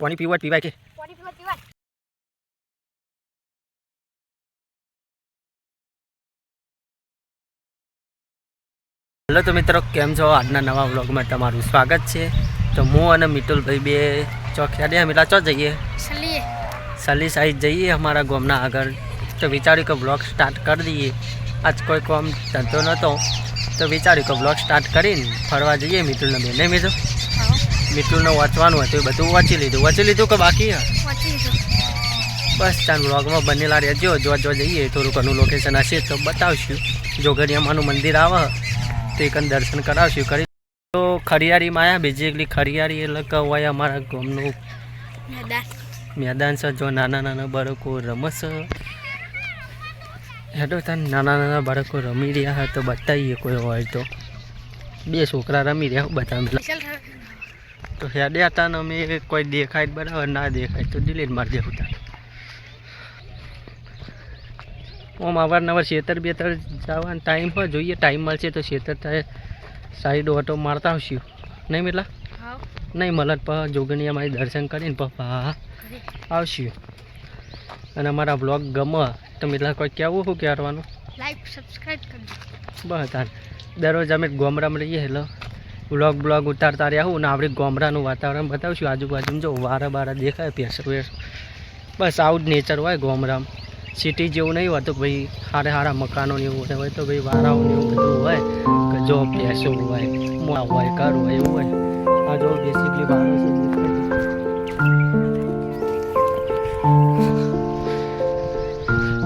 પાણી પીવા પીવાય કે? હેલો તો મિત્રો કેમ છો? આજના નવા વ્લોગમાં તમારું સ્વાગત છે. તો હું અને મિતુલભાઈ બે ચોખ્યા મિલા ચો જઈએ. સલી સાઈડ જઈએ અમારા ગામના આગળ તો વિચાર્યું કે બ્લોગ સ્ટાર્ટ કરી દઈએ આજ કોઈ કોમ ધંધો નહોતો તો વિચાર્યું કે બ્લોગ સ્ટાર્ટ કરીને ફરવા જઈએ મિતુલને બેન નહીં મિતુ મિતુલને વાંચવાનું હતું એ બધું વાંચી લીધું વાંચી લીધું કે બાકી? બસ ત્યાં બ્લોગમાં બનેલા રહેજો જો જોવા જઈએ થોડું ઘણું લોકેશન હશે તો બતાવશું જો ગરિયામાનું મંદિર આવે તો એક દર્શન કરાવશું કરી તો ખરિયારીમાં આવ્યા બેઝિકલી ખરિયારી એટલે કહેવાય હોય અમારા ગામનું મેદાન છે જો નાના નાના બાળકો રમસ હેડો તાન નાના નાના બાળકો રમી રહ્યા હોય તો બતાવીએ કોઈ હોય તો. બે છોકરા રમી રહ્યા હોય બધા તો હેડે હતા ને અમે કોઈ દેખાય બરાબર ના દેખાય તો ડિલીટ મારી દેવું તા ઓમ અવારનવાર છેતર બેતર જવાનો ટાઈમ હોય જોઈએ ટાઈમ મળશે તો છેતર થાય સાઈડ ઓટો મારતા આવશું. નહીં મેલા? નહીં મળત પ જોગણીયામાં દર્શન કરીને પપ્પા આવશું. અને અમારા બ્લોગ ગમે તો મેલા કોઈ કહેવું શું કહેવાનું? લાઈક સબસ્ક્રાઈબ કરજો બસ તાર. દરરોજ અમે ગોમરામાં રહીએ એટલે વ્લોગ બ્લોગ ઉતારતા રહ્યા હું ને આપણે ગોમરાનું વાતાવરણ બતાવશું. આજુબાજુ જો વારા બારા દેખાય ભેંસો વેસ બસ આવું જ નેચર હોય ગોમરામ સિટી જેવું નહીં હોતું ભાઈ સારા સારા મકાનો ને એવું હોય તો ભાઈ વારાઓ ને એવું બધું હોય. કે જો ભેંસો હોય મોડા હોય ઘર હોય એવું હોય. આ જો બેસિકલી વારો છે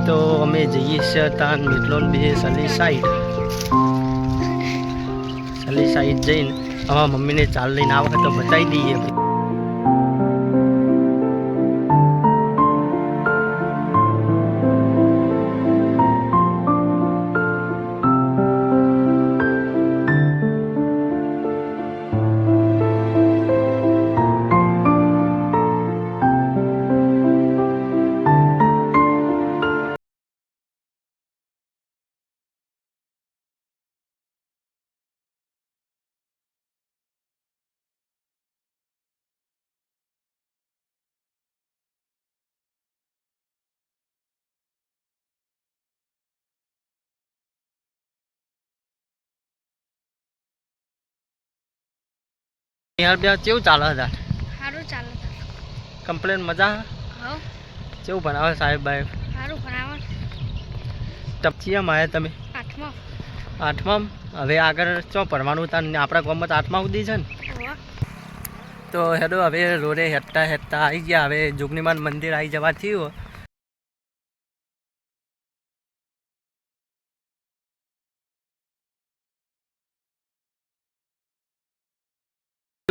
તો અમે જઈએ છીએ તાન મિટલોન બે સલી સાઈડ. સલી સાઈડ જઈને અમારા મમ્મીને ચાલ લઈને આવે તો બતાવી દઈએ. યાર બે કેવું ચાલે હતા સારું ચાલે કમ્પ્લેન મજા હા? કેવું ભણાવે સાહેબ ભાઈ? સારું ભણાવે. ટપચીયામાં આવ્યા તમે? આઠમા. આઠમા હવે આગળ ચો ભણવાનું હતા આપણા ગામમાં તો આઠમા સુધી છે ને? તો હેડો હવે રોડે હેઠતા હેઠતા આવી ગયા. હવે જોગણીમાન મંદિર આવી જવા થયું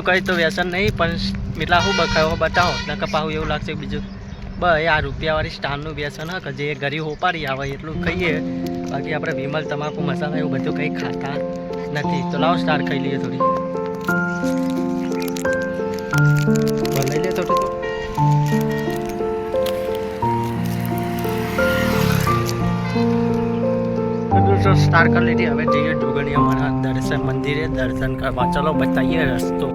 કંઈ તો વ્યસન નહીં, પણ મિલા હું બખાયો બતાવો. ન કપાવું એવું લાગશે બીજું. બસ આ રૂપિયાવાળી સ્ટારનું વ્યસન હા, કે જે ગરીબ હોપારી આવે, એટલું ખાઈએ બાકી આપણે વિમલ, તમાકુ, મસાલા એવું બધું કંઈ ખાતા નથી. તો લાવો સ્ટાર ખાઈ લઈએ થોડી. લઈ લે થોડું. સ્ટાર કરી લીધી. હવે જઈએ ડુગણી અમારા દર્શન મંદિરે. દર્શન કરવા. ચલો બતાવીએ રસ્તો.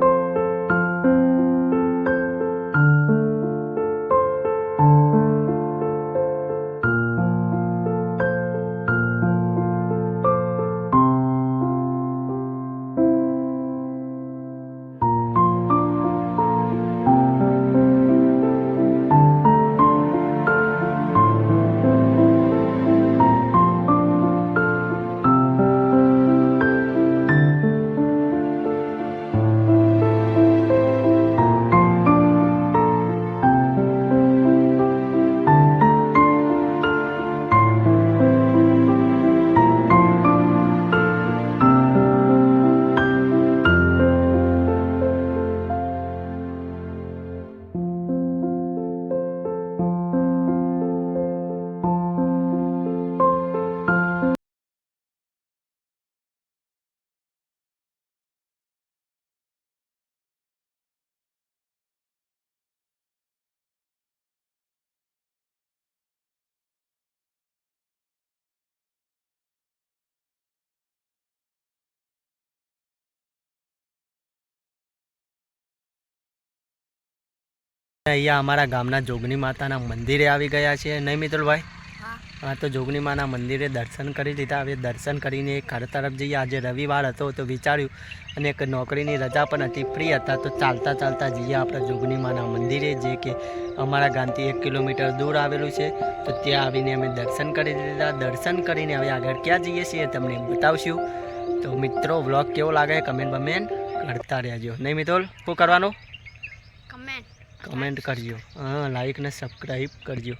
અહીંયા અમારા ગામના જોગની માતાના મંદિરે આવી ગયા છે નહીં મિત્રભાઈ હા. તો જોગની માના મંદિરે દર્શન કરી લીધા. હવે દર્શન કરીને ઘર તરફ જઈએ. આજે રવિવાર હતો તો વિચાર્યું અને એક નોકરીની રજા પણ હતી. ફ્રી હતા તો ચાલતા ચાલતા જઈએ આપણે જોગની માના મંદિરે જે કે અમારા ગામથી એક કિલોમીટર દૂર આવેલું છે. તો ત્યાં આવીને અમે દર્શન કરી લીધા. દર્શન કરીને હવે આગળ ક્યાં જઈએ છીએ તમને બતાવશું. તો મિત્રો વ્લોગ કેવો લાગે? કમેન્ટ બમેન્ટ કરતા રહેજો. નહીં મિત્રો શું કરવાનું? કમેન્ટ કરજો. હા લાઈક ને સબસ્ક્રાઈબ કરજો.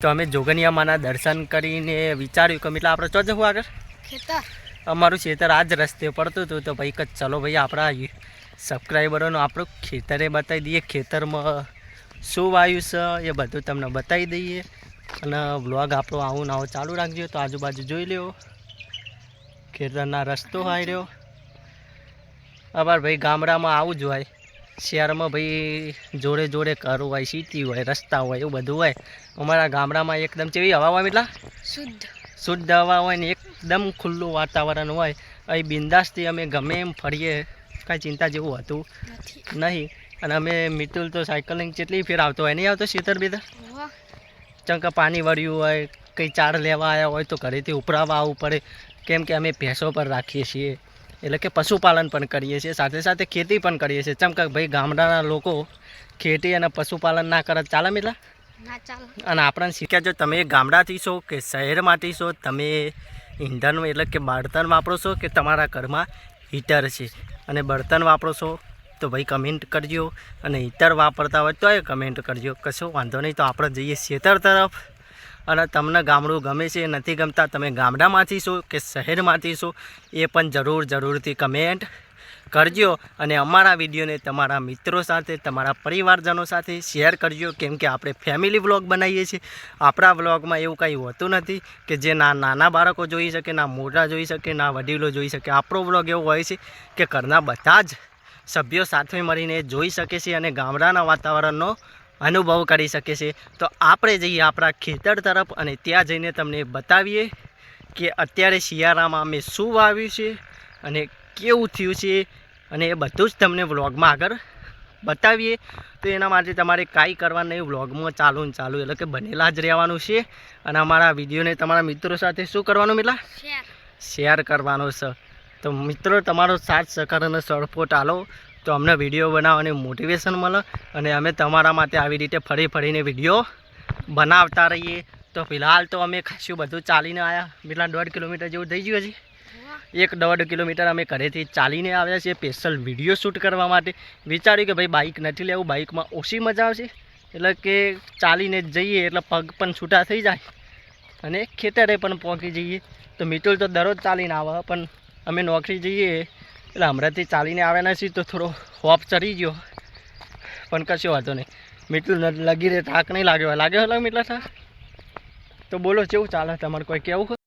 તો અમે જોગનિયા માના દર્શન કરીને વિચાર્યું કે એટલે આપણે ચો જવું આગળ? ખેતર. અમારું ખેતર આ જ રસ્તે પડતું હતું તો ભાઈ કચ્છ ચલો ભાઈ આપણા સબસ્ક્રાઈબરોનું આપણું ખેતરે બતાવી દઈએ ખેતરમાં શું વાયુ છે એ બધું તમને બતાવી દઈએ. અને બ્લોગ આપણો આવું ને આવો ચાલુ રાખજો. તો આજુબાજુ જોઈ લ્યો. ખેતરના રસ્તો હાઈ રહ્યો અવાર ભાઈ ગામડામાં આવું જ હોય. શહેરમાં ભાઈ જોડે જોડે ઘર હોય સીટી હોય રસ્તા હોય એવું બધું હોય. અમારા ગામડામાં એકદમ કેવી હવા હોય એટલા? શુદ્ધ. શુદ્ધ હવા હોય ને એકદમ ખુલ્લું વાતાવરણ હોય. અહીં બિંદાસથી અમે ગમે એમ ફરીએ. કાંઈ ચિંતા જેવું હતું નહીં. અને અમે મિતુલ તો સાયકલિંગ જેટલી ફેર આવતો હોય નહીં આવતો શીતર બીતર? વાહ. પાણી વળ્યું હોય કંઈ ચાર લેવા આવ્યા હોય તો ઘરેથી ઉપરાવા આવવું પડે. કેમ કે અમે ભેંસો પર રાખીએ છીએ. એટલે કે પશુપાલન પણ કરીએ છીએ. સાથે સાથે ખેતી પણ કરીએ છીએ. ચમકે ભાઈ ગામડાના લોકો ખેતી અને પશુપાલન ના કરે ચાલે મિલા અને આપણને શીખ્યા જો તમે ગામડાથી છો કે શહેરમાંથી છો તમે ઈંધણ એટલે કે બળતણ વાપરો છો કે તમારા ઘરમાં હીટર છે? અને બળતણ વાપરો છો, તો ભાઈ કમેન્ટ કરજો. અને હીટર વાપરતા હોય તોય કમેન્ટ કરજો. કશો વાંધો નહીં, તો આપણે જઈએ ખેતર તરફ. અને તમને ગામડું ગમે છે, નથી ગમતા, તમે ગામડામાંથી છો કે શહેરમાંથી છો, એ પણ જરૂર, જરૂરથી કમેન્ટ કરજો અને અમારા વિડીયોને તમારા મિત્રો સાથે, તમારા પરિવારજનો સાથે શેર કરજો. કેમ કે આપણે ફેમિલી વ્લોગ બનાવીએ છીએ. આપણા વ્લોગમાં એવું કંઈ હોતું નથી કે જે ના નાના બાળકો જોઈ શકે, ના મોટા જોઈ શકે, ના વડીલો જોઈ શકે. આપણો વ્લોગ એવો હોય છે કે ઘરના બધા જ સભ્યો સાથે મળીને જોઈ શકે છે અને ગામડાના વાતાવરણનો અનુભવ કરી શકે છે. તો આપણે જઈએ આપણા ખેતર તરફ અને ત્યાં જઈને તમને બતાવીએ કે અત્યારે શિયાળામાં અમે શું વાવ્યું છે અને કેવું થયું છે અને એ બધું જ તમને વ્લોગમાં આગળ બતાવીએ. તો એના માટે તમારે કાંઈ કરવાનું નહીં વ્લોગમાં ચાલુ ને ચાલુ એટલે કે બનેલા જ રહેવાનું છે. અને અમારા વિડીયોને તમારા મિત્રો સાથે શું કરવાનું મિલા? શેર. કરવાનો છે. તો મિત્રો તમારો સાથ સહકાર અને સપોર્ટ આલો. તો અમને વીડિયો બનાવવાની મોટિવેશન મળે. અને અમે તમારા માટે આવી રીતે ફરી ફરીને વીડિયો બનાવતા રહીએ. તો ફિલહાલ તો અમે ખાસું બધું ચાલીને આવ્યા પેલા દોઢ કિલોમીટર જેવું થઈ ગયું હજી? એક દોઢ કિલોમીટર અમે ઘરેથી ચાલીને આવ્યા છીએ સ્પેશિયલ વીડિયો શૂટ કરવા માટે. વિચાર્યું કે ભાઈ બાઇક નથી લેવું બાઇકમાં ઓછી મજા આવશે. એટલે કે ચાલીને જઈએ, એટલે પગ પણ છૂટા થઈ જાય. અને ખેતરે પણ પહોંચી જઈએ. તો મિતુલ તો દરરોજ ચાલીને આવે, પણ અમે નોકરી જઈએ. એટલે હમણાંથી ચાલીને આવ્યા નથી તો થોડો હોપ ચડી ગયો. પણ કશો વાંધો નહીં. મિતુલ લગી રહે થાક નહીં લાગ્યો. લાગ્યો હલો મિટલા થાક તો બોલો, કેવું ચાલે? તમારે કોઈ કેવું?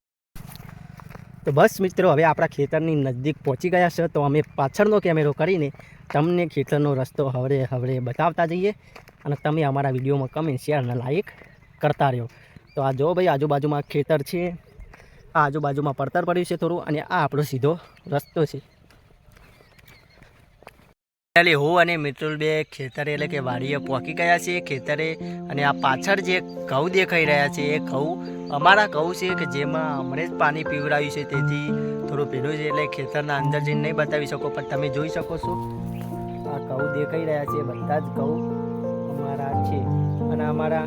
તો બસ મિત્રો, હવે આપણા ખેતરની નજીક પહોંચી ગયા છે. તો અમે પાછળનો કેમેરો કરીને તમને ખેતરનો રસ્તો હવરે હવરે બતાવતા જઈએ અને તમે અમારા વિડીયોમાં કમેન્ટ શેર અને લાઈક કરતા રહ્યો. તો આ જો ભાઈ, આજુબાજુમાં ખેતર છે. આ આજુબાજુમાં પડતર પડ્યું છે થોડું અને આ આપણો સીધો રસ્તો છે. એટલે હું અને મિત્રુલ બે ખેતરે એટલે કે વાડીએ પહોંચી ગયા છીએ. ખેતરે અને આ પાછળ જે ઘઉં દેખાઈ રહ્યા છે, એ ઘઉં અમારા કહું છે કે જેમાં હમણે જ પાણી પીવડાવ્યું છે તેથી થોડું પીલું છે એટલે ખેતરના અંદર જઈને નહીં બતાવી શકો, પણ તમે જોઈ શકો છો. આ કહું દેખાઈ રહ્યા છે, બધા જ કહુ અમારા છે. અને અમારા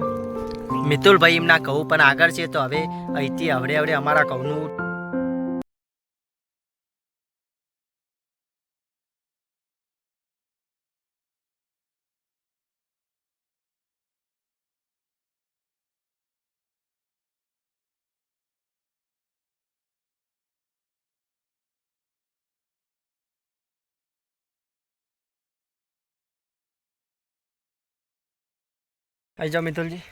મિતુલભાઈ એમના કહું પણ આગળ છે, તો હવે અહીંથી હવડે હવડે અમારા ઘઉંનું અહીં જાઓ મિતુલજી.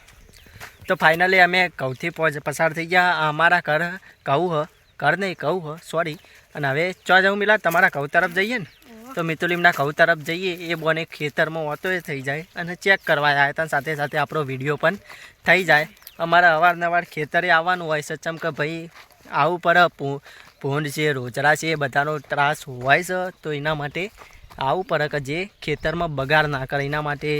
તો ફાઇનલી અમે ઘઉંથી પસાર થઈ ગયા. અમારા ઘર ઘઉં હ, ઘર નહીં, ઘઉં હ સોરી અને હવે ચો જવું મિલા, તમારા ઘઉં તરફ જઈએ ને? તો મિતુલીમના ઘઉં તરફ જઈએ. એ બોને ખેતરમાં હોતો એ થઈ જાય અને ચેક કરવા આવ્યા હતા. સાથે સાથે આપણો વીડિયો પણ થઈ જાય. અમારે અવારનવાર ખેતરે આવવાનું હોય સચમ કે ભાઈ, આવું પડે ભૂંડ છે રોજરા છે એ બધાનો ત્રાસ હોય છે. તો એના માટે આવું પડે કે જે ખેતરમાં બગાડ ના કરે, એના માટે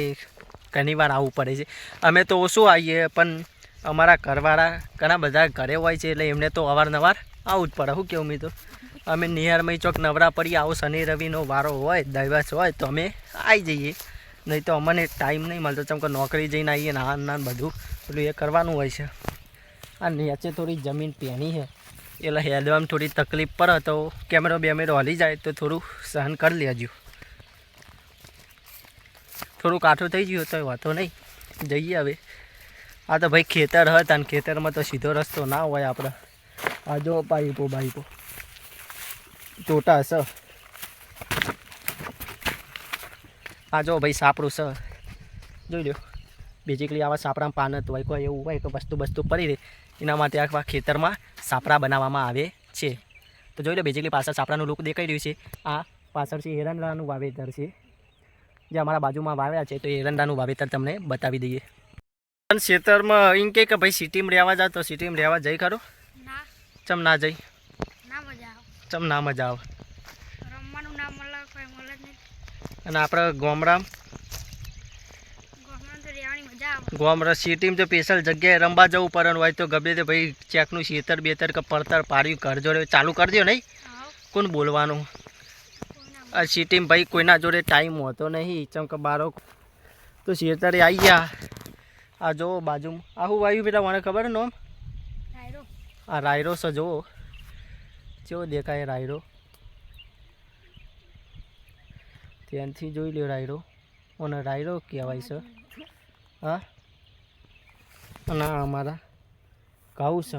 ઘણીવાર આવવું પડે છે. અમે તો ઓછું આવીએ, પણ અમારા ઘરવાળા ઘણા બધા ઘરે હોય છે એટલે એમને તો અવારનવાર આવવું જ પડે. શું કેવું મિત્રો? અમે નિહારમાં ચોક નવરા પડી, આવો શનિ રવિનો વારો હોય, દિવસ હોય, તો અમે આવી જઈએ. નહીં તો અમને ટાઈમ નહીં મળતો. ચમ કે નોકરી જઈને આવીએ ને આ ના બધું. પેલું એ કરવાનું હોય છે. આ નીચે થોડી જમીન પેણી છે. એટલે હેલવામાં થોડી તકલીફ પડે તો કેમેરો બેમેરો હલી જાય તો થોડું સહન કરી લેજો. થોડું કાઠું થઈ ગયું તો વાંધો નહીં. જઈએ હવે. આ તો ભાઈ ખેતર હતા અને ખેતરમાં તો સીધો રસ્તો ના હોય આપણે. આ જો પાઈપો બાઈપો ચોટા છે આ જો ભાઈ સાપડું છે જોઈ લો બેઝિકલી આવા સાપરામાં પાન હોય, કોઈ એવું હોય કે વસ્તુ વસ્તુ પડી રહે. એના માટે આખા ખેતરમાં સાપડા બનાવવામાં આવે છે. તો જોઈ લો બેઝિકલી પાછળ સાપડાનું લુક દેખાઈ રહ્યું છે. આ પાછળ છે હેરાનલાનું વાવેતર છે. જે અમારા બાજુમાં વાવ્યા છે તો એરંડાનું વાવેતર તમને બતાવી દઈએ. પણ ખેતરમાં એમ કે ભાઈ સિટીમાં રહેવા જા તો સિટીમાં રહેવા જઈ ખરો? ચમ ના જઈ? ના મજા આવે. ચમ ના મજા આવે? અને આપણે ગોમરામ ગોમાં તો રહેવાની મજા આવે. ગોમરા સિટીમાં જો સ્પેશિયલ જગ્યાએ રમવા જવું પડે હોય તો ગમે તે ભાઈ ચેકનું શેતર બેતર કે પડતર પાડ્યું ઘર જોડે ચાલુ કરી દો નહીં કોણ બોલવાનું? સિટીમાં ભાઈ કોઈના જોડે ટાઈમ હોતો નહીં ચમ કે બારો તો શેતરે આવી ગયા. આ જોવો બાજુમાં. આવું વાયુ પેલા મને ખબર ને નોમ? આ રાયરો છે જુઓ કેવો દેખાય રાયરો? ત્યાંથી જોઈ લ્યો રાયરો. અને રાયરો કહેવાય છે. હા? અને આ અમારા ઘઉં છે.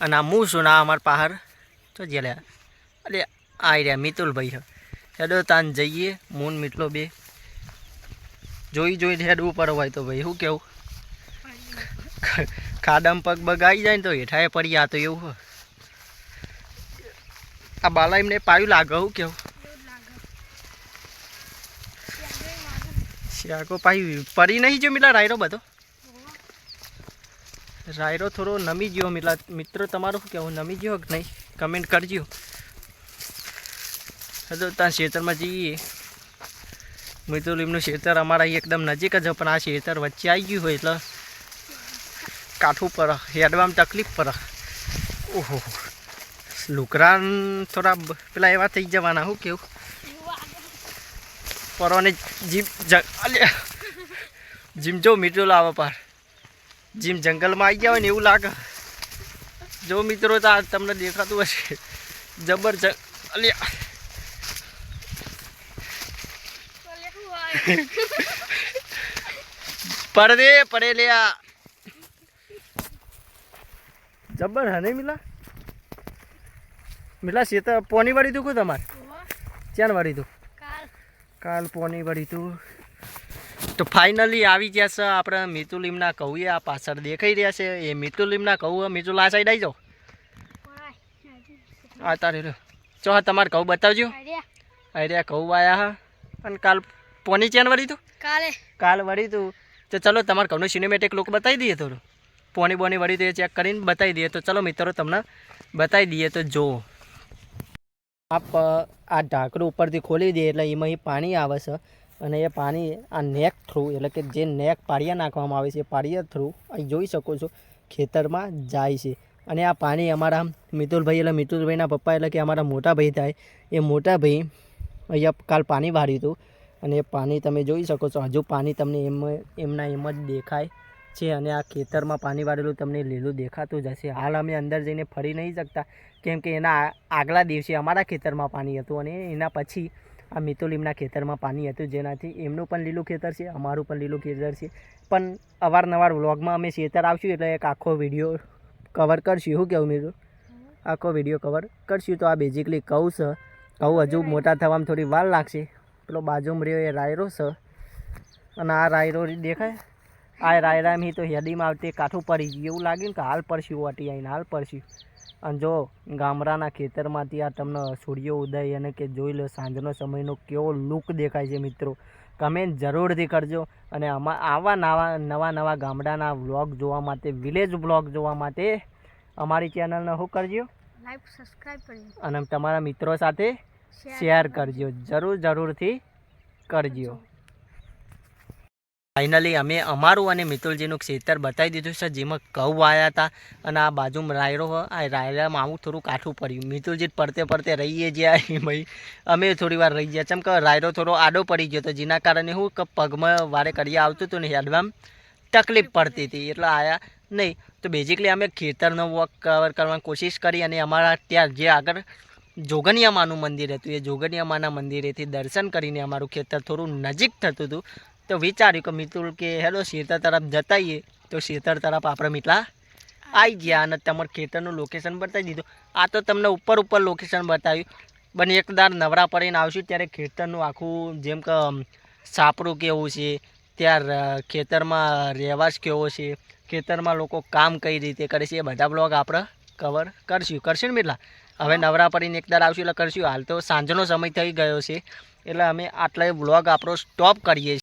અને આ મું છું ને આ અમારા પહાડ તો જે અરે આ રહ્યા મિતુલભાઈ છે હેડો તાન જઈએ મૂન મીટલો બે. જોઈ જોઈને હેડવું પડે હોય તો ભાઈ શું કેવું? ખાડામાં પગ બગ આવી જાય ને તો હેઠાએ પડી આ તો એવું હોય આ બાલા એમને પાયું લાગે હું કેવું? શિયાકો જઈ પાયું પડી નહીં જો મિલા રાયરો બધો. રાયરો થોડો નમી ગયો મિલા મિત્રો તમારું શું કહેવું નમી ગયો કે નહીં? કમેન્ટ કરજો. હજુ ત્યાં ખેતરમાં જઈએ. મિત્રો એમનું ખેતર અમારા એકદમ નજીક જ પણ આ ખેતર વચ્ચે આવી ગયું હોય એટલે કાઠું પર હેડવામાં તકલીફ પર. ઓહો. લુકરાન થોડા પેલા એવા થઈ જવાના શું કેવું? પરવાની જીમ જીમ જો મિત્રો લાવે પાર. જીમ જંગલમાં આવી ગયા હોય ને એવું લાગે. જો મિત્રો તો આ તમને દેખાતું હશે. જબરજસ્ત અલ્યા તો લેવું હોય પડદે પડે લ્યા. જબર હે નહીં મિલા? મિલા શેતર પોની વાળી તું તમારે? ઓહો. ક્યાં વાળી તું કાલ. કાલ પોની વળી તું તો ફાઇનલી આવી ગયા છે આપણે મિતુલીમના કૌએ આ પાછળ દેખાઈ રહ્યા છે. એ મિતુલીમના કહું મિતુલ આ સાઈડ આવી જાઓ. આ તારે ચો હા તમારે કહું બતાવજો. અરે કહું આયા હા. અને કાલ પોની ચેન વળી તું? કાલે. કાલ વળી તું. તો ચલો તમારે કૌનું સિનેમેટિક લુક બતાવી દઈએ થોડું. પોની બોની વળી તો એ ચેક કરીને બતાવી દઈએ. તો ચલો મિત્રો તમને બતાવી દઈએ તો જુઓ. આપ આ ઢાંકણું ઉપરથી ખોલી દઈએ એટલે એમાં પાણી આવે છે. અને એ પાણી આ નેક થ્રુ એટલે કે જે નેક પાળિયા નાખવામાં આવે છે એ પાળિયા થ્રુ અહીં જોઈ શકો છો ખેતરમાં જાય છે. અને આ પાણી અમારા મિતુલભાઈ એટલે મિતુલભાઈના પપ્પા એટલે કે અમારા મોટા ભાઈ થાય. એ મોટા ભાઈ અહીંયા કાલ પાણી વાળ્યું હતું. અને પાણી તમે જોઈ શકો છો, હજુ પાણી તમને એમ એમના એમ જ દેખાય છે અને આ ખેતરમાં પાણી વાળેલું તમને લીલું દેખાતું જ હશે. હાલ અમે અંદર જઈને ફરી નહીં શકતા, કેમ કે એના આગલા દિવસે અમારા ખેતરમાં પાણી હતું અને એના પછી આ મિતુલીમના ખેતરમાં પાણી હતું, જેનાથી એમનું પણ લીલું ખેતર છે, અમારું પણ લીલું ખેતર છે. પણ અવારનવાર વ્લોગમાં અમે ખેતર આવશું એટલે એક આખો વીડિયો કવર કરશું. શું કેવું મિત્રો આખો વીડિયો કવર કરશું. તો આ બેઝિકલી કહું છે કહું હજુ મોટા થવામાં થોડી વાર લાગશે. પેલો બાજુમાં રહ્યો એ રાયરો છે અને આ રાયરો દેખાય? આ રાયરામી તો હેડીમાં આવતી કાઠું પડી ગયું. એવું લાગ્યું ને કે હાલ પડશું વાટી આવીને હાલ પડશું અને જો ગામડાના ખેતરમાંથી આ તમને સૂર્ય ઉદય અને કે જોઈ લો સાંજનો સમયનો કેવો લુક દેખાય છે મિત્રો. કમેન્ટ જરૂરથી કરજો. અને આમાં આવા નવા નવા નવા ગામડાના વ્લોગ જોવા માટે વિલેજ વ્લોગ જોવા માટે અમારી ચેનલને શું કરજો. લાઈક સબસ્ક્રાઈબ કરજો અને તમારા મિત્રો સાથે શેર કરજો. જરૂર જરૂરથી કરજો. ફાઇનલી અમે અમારું અને મિતુલજીનું ખેતર બતાવી દીધું છે જેમાં ઘઉં વાયા હતા અને આ બાજુમાં રાયડો આ રાયડામાં આવું થોડું કાઠું પડ્યું. મિતુલજી પડતે પડતે રહીએ જ્યાં ભાઈ. અમે થોડી વાર રહી ગયા ચમ કે રાયડો થોડો આડો પડી ગયો હતો જેના કારણે હું કે પગમાં વારે કરીએ આવતું હતું ને હેડમાં તકલીફ પડતી હતી એટલે આયા નહીં. તો બેઝિકલી અમે ખેતરનો વોક કવર કરવાની કોશિશ કરી અને અમારા ત્યાં જે આગળ જોગનિયામાનું મંદિર હતું. એ જોગનિયામાના મંદિરેથી દર્શન કરીને અમારું ખેતર થોડું નજીક થતું હતું. તો વિચાર્યું કે મિતુલ કે, હેલો, શેતર તરફ જતાઈએ. તો શેતર તરફ આપણે મિતલા આવી ગયા અને તમારા ખેતરનું લોકેશન બતાવી દીધું. આ તો તમને ઉપર ઉપર લોકેશન બતાવ્યું. બને એકદાર નવરા પડીને આવશું ત્યારે ખેતરનું આખું જેમ કે સાપરું કેવું છે ત્યાં ખેતરમાં રહેવાસ કેવો છે, ખેતરમાં લોકો કામ કઈ રીતે કરે છે, એ બધા બ્લોગ આપણે કવર કરશું. કરશું ને મિટલા હવે નવરા પડીને એકદાર આવશું એટલે કરશું. હાલ તો સાંજનો સમય થઈ ગયો છે. એટલે અમે આટલા બ્લોગ આપણો સ્ટોપ કરીએ છીએ